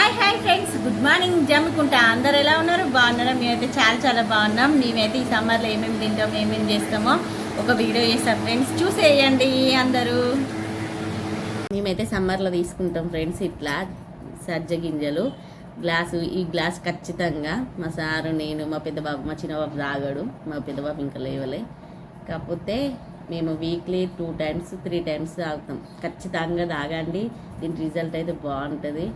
Hi hi friends good morning Jammikunta. అందరు ఎలా ఉన్నారు? బాగున్నారా? మేమైతే చాలా చాలా బాగున్నాం. మేమైతే ఈ సమ్మర్లో ఏమేమి తింటాం ఏమేమి చేస్తామో ఒక వీడియో చేస్తాం ఫ్రెండ్స్ చూసేయండి అందరూ. మేమైతే సమ్మర్లో తీసుకుంటాం ఫ్రెండ్స్ ఇట్లా సజ్జ గింజలు. గ్లాసు ఈ గ్లాస్ ఖచ్చితంగా మా సారు నేను మా పెద్ద బాబు మా చిన్న బాబు మా పెద్ద బాబు ఇంకా లేవలే. కాకపోతే మేము weekly two times three times తాగుతాం. ఖచ్చితంగా తాగండి. దీని రిజల్ట్ అయితే బాగుంటుంది.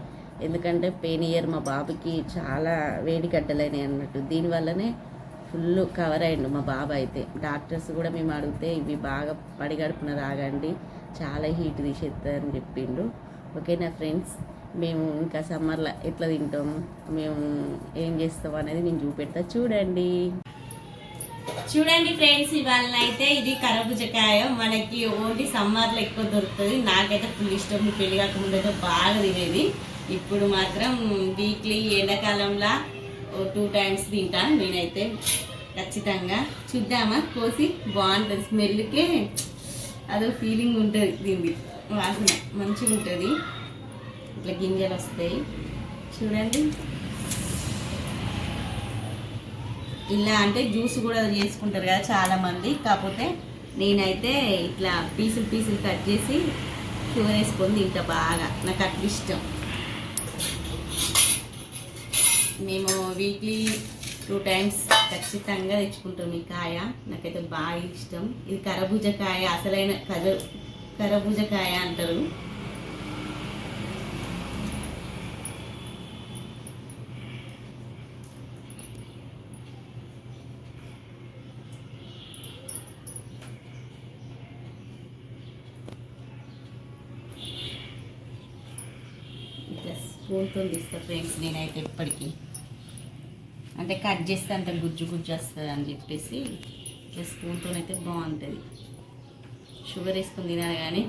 ఎందుకంటే పెయిన్ ఇయర్ మా బాబుకి చాలా వేడిగడ్డలైనాయి అన్నట్టు. దీనివల్లనే ఫుల్ కవర్ అయ్యిండు మా బాబు అయితే. డాక్టర్స్ కూడా మేము అడిగితే ఇవి బాగా పడిగడుపున రాగండి చాలా హీట్ తీసేస్తారని చెప్పిండు. ఓకేనా ఫ్రెండ్స్ మేము ఇంకా సమ్మర్లో ఎట్లా తింటాం మేము ఏం చేస్తాం అనేది నేను చూపెడతా. చూడండి. చూడండి ఫ్రెండ్స్ ఇవాళ అయితే ఇది కరబుజకాయ మనకి ఓన్లీ సమ్మర్లో ఎక్కువ దొరుకుతుంది. నాకైతే ఫుల్ ఇష్టం. పెళ్ళి కాకముందు అయితే బాగా తినేది. ఇప్పుడు మాత్రం వీక్లీ ఎండాకాలంలో టూ టైమ్స్ తింటాను నేనైతే ఖచ్చితంగా చూద్దామా? కోసి బాగుంటుంది. స్మెల్కే అదో ఫీలింగ్ ఉంటుంది దీన్ని వాసన మంచిగా ఉంటుంది ఇట్లా గింజలు వస్తాయి. చూడండి. ఇలా అంటే జ్యూస్ కూడా చేసుకుంటారు కదా చాలామంది. కాకపోతే నేనైతే ఇట్లా పీసులు పీసులు కట్ చేసి షుగర్ వేసుకొని తింటా బాగా. నాకు అట్లా ఇష్టం. మేము వీక్లీ టూ టైమ్స్ ఖచ్చితంగా తెచ్చుకుంటాం ఈ కాయ. నాకైతే బాగా ఇష్టం. ఇది కరబూజ అసలైన కర కరబూజ అంటారు. ఇట్లా స్పూన్తో తీస్తా ఫ్రెండ్స్ నేనైతే ఎప్పటికీ. అంటే కట్ చేస్తే అంత గుజ్జు గుజ్జు వస్తుంది అని చెప్పేసి స్పూన్తోనైతే స్పూన్తో అయితే బాగుంటుంది. షుగర్ వేసుకొని తినాలి కానీ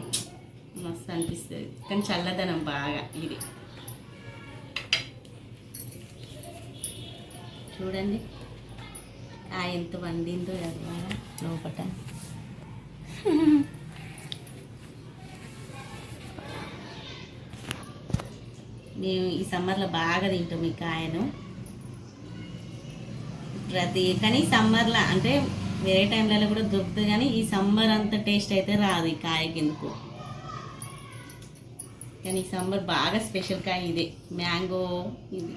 మస్తు అనిపిస్తుంది. కానీ చల్లదనం బాగా ఇది. చూడండి. ఆ ఎంత వండిందో కదా లోపట. సమ్మర్లో బాగా తింటాం ఈ కాయను. ప్రతి కానీ సమ్మర్లో అంటే వేరే టైంలలో కూడా దొరుకుతుంది కానీ ఈ సమ్మర్ అంత టేస్ట్ అయితే రాదు ఈ కాయ కిందకు కానీ ఈ సమ్మర్ బాగా స్పెషల్ కాయ ఇదే మ్యాంగో ఇది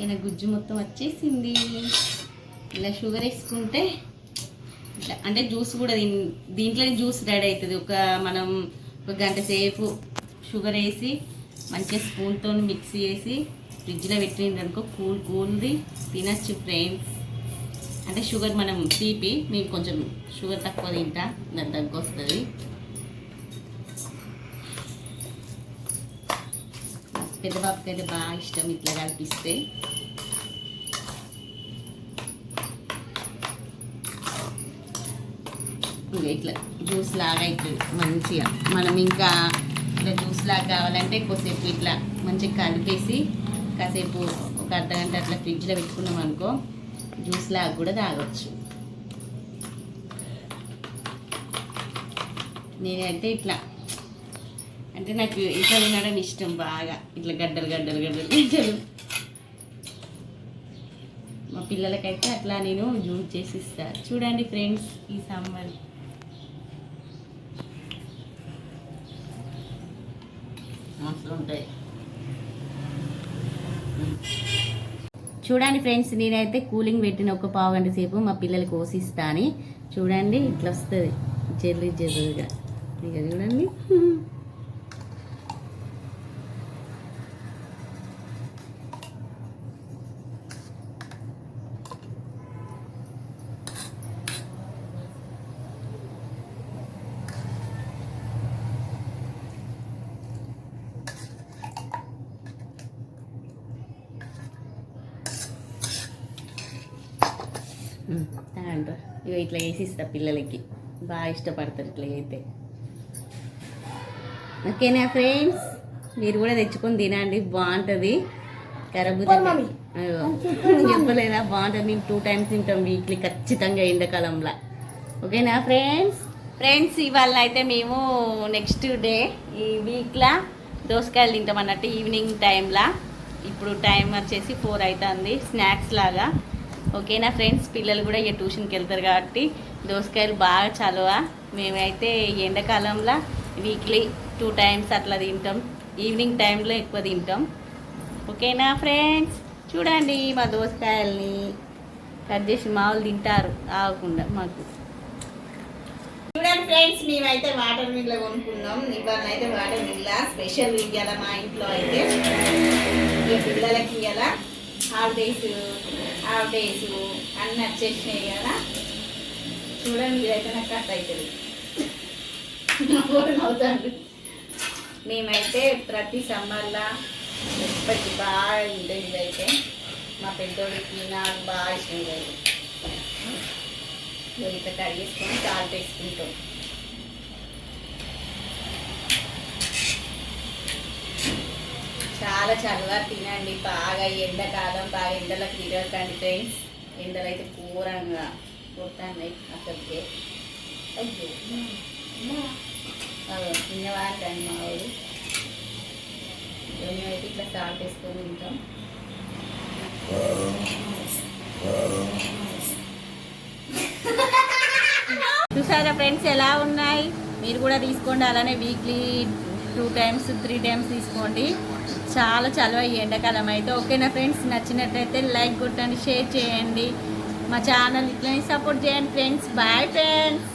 ఈయన గుజ్జు మొత్తం వచ్చేసింది. ఇలా షుగర్ వేసుకుంటే ఇట్లా అంటే జ్యూస్ కూడా దీని దీంట్లోనే జ్యూస్ రెడీ అవుతుంది. ఒక మనం ఒక గంట సేపు షుగర్ వేసి మంచిగా స్పూన్తో మిక్స్ చేసి ఫ్రిడ్జ్లో పెట్టింది అనుకో కూల్ కూల్ది తినచ్చు ఫ్రెండ్స్ అంటే షుగర్ మనం తీపి మేము కొంచెం షుగర్ తక్కువ తింటా దాని దగ్గు వస్తుంది. పెద్ద బాబుకి అయితే బాగా ఇష్టం ఇట్లా కల్పిస్తే. ఇంకా ఇట్లా జ్యూస్ లాగా అవుతుంది మంచిగా మనం ఇంకా ఇట్లా జ్యూస్ లాగా కావాలంటే కొద్దిసేపు ఇట్లా మంచిగా కలిపేసి కాసేపు ఒక అర్ధ గంట అట్లా ఫ్రిడ్జ్లో పెట్టుకున్నాం అనుకో జ్యూస్ లాగా కూడా తాగొచ్చు. నేనైతే ఇట్లా అంటే నాకు ఇట్లా తినడం ఇష్టం బాగా. ఇట్లా గడ్డలు గడ్డలు గడ్డలు గడ్డలు. మా పిల్లలకైతే అట్లా నేను జూస్ చేసి ఇస్తాను చూడండి ఫ్రెండ్స్ ఈ సమ్మర్ ఉంటాయి చూడండి ఫ్రెండ్స్ నేనైతే కూలింగ్ పెట్టిన ఒక పావు గంట సేపు మా పిల్లలకి కోసిస్తా అని. చూడండి ఇట్లా వస్తుంది. జల్లి జల్లుగా ఇక చూడండి. తాగండి ఇక ఇట్లా వేసిస్తా పిల్లలకి. బాగా ఇష్టపడతారు ఇట్లా అయితే ఓకేనా ఫ్రెండ్స్? మీరు కూడా తెచ్చుకొని తినండి. బాగుంటుంది. కరబూజా. చెప్పలేదా? బాగుంటుంది. మేము టూ టైమ్స్ తింటాం వీక్లీ ఖచ్చితంగా ఎండాకాలంలో. ఓకేనా ఫ్రెండ్స్? ఫ్రెండ్స్ ఇవాళ అయితే మేము నెక్స్ట్ డే ఈ వీక్లో దోసకాయలు తింటాం అన్నట్టు ఈవినింగ్ టైంలో ఇప్పుడు టైం వచ్చేసి ఫోర్ అవుతుంది స్నాక్స్ లాగా. ఓకేనా ఫ్రెండ్స్ పిల్లలు కూడా ఇక ట్యూషన్కి వెళ్తారు కాబట్టి దోసకాయలు బాగా చలువ? మేమైతే ఎండాకాలంలో వీక్లీ టూ టైమ్స్ అట్లా తింటాం. ఈవినింగ్ టైంలో ఎక్కువ తింటాం. ఓకేనా ఫ్రెండ్స్? చూడండి మా దోసకాయల్ని. కట్ చేసి మామూలు తింటారు. ఆగకుండా మాకు. చూడండి ఫ్రెండ్స్ మేమైతే వాటర్ మిల్ల కొనుక్కున్నాం. ఇవాళ అయితే వాటర్ మిల్ల. స్పెషల్ ఇవ్వాల మా ఇంట్లో అయితే. పిల్లలకి ఇవ్వాల హాలిడేస్ హాలిడేస్ అన్నీ వచ్చేసినాయి కదా. చూడండి ఇదైతే నాకు కట్ అవుతుంది అవుతాడు మేమైతే ప్రతి సమ్మర్లో ఎప్పటికీ బాగా ఉండేది ఇదైతే. మా పెద్దోడికి నాకు బాగా ఇష్టం లేదు. ఇట్లా కడిగేసుకొని సాల్ట్ వేసుకుంటాం. చాలా చల్లగా తినండి. బాగా ఎండాకాలం బాగా ఎండలకు తిరగకండి ఫ్రెండ్స్ ఎండలు అయితే ఘోరంగా కొడుతున్నాయి అసలుకే. అయ్యో. అదో తిన్నవారండి మా వాళ్ళు మేమైతే ఇట్లా సాల్ట్ వేసుకొని తింటాం. చూసారా ఫ్రెండ్స్ ఎలా ఉన్నాయి? మీరు కూడా తీసుకోండి. అలానే weekly two times three times తీసుకోండి. చాలా చలవ ఈ ఎండాకాలం అయితే. ఓకేనా ఫ్రెండ్స్ నచ్చినట్టయితే లైక్ కొట్టండి షేర్ చేయండి. మా ఛానల్ ఇట్లనే సపోర్ట్ చేయండి ఫ్రెండ్స్ బాయ్ ఫ్రెండ్స్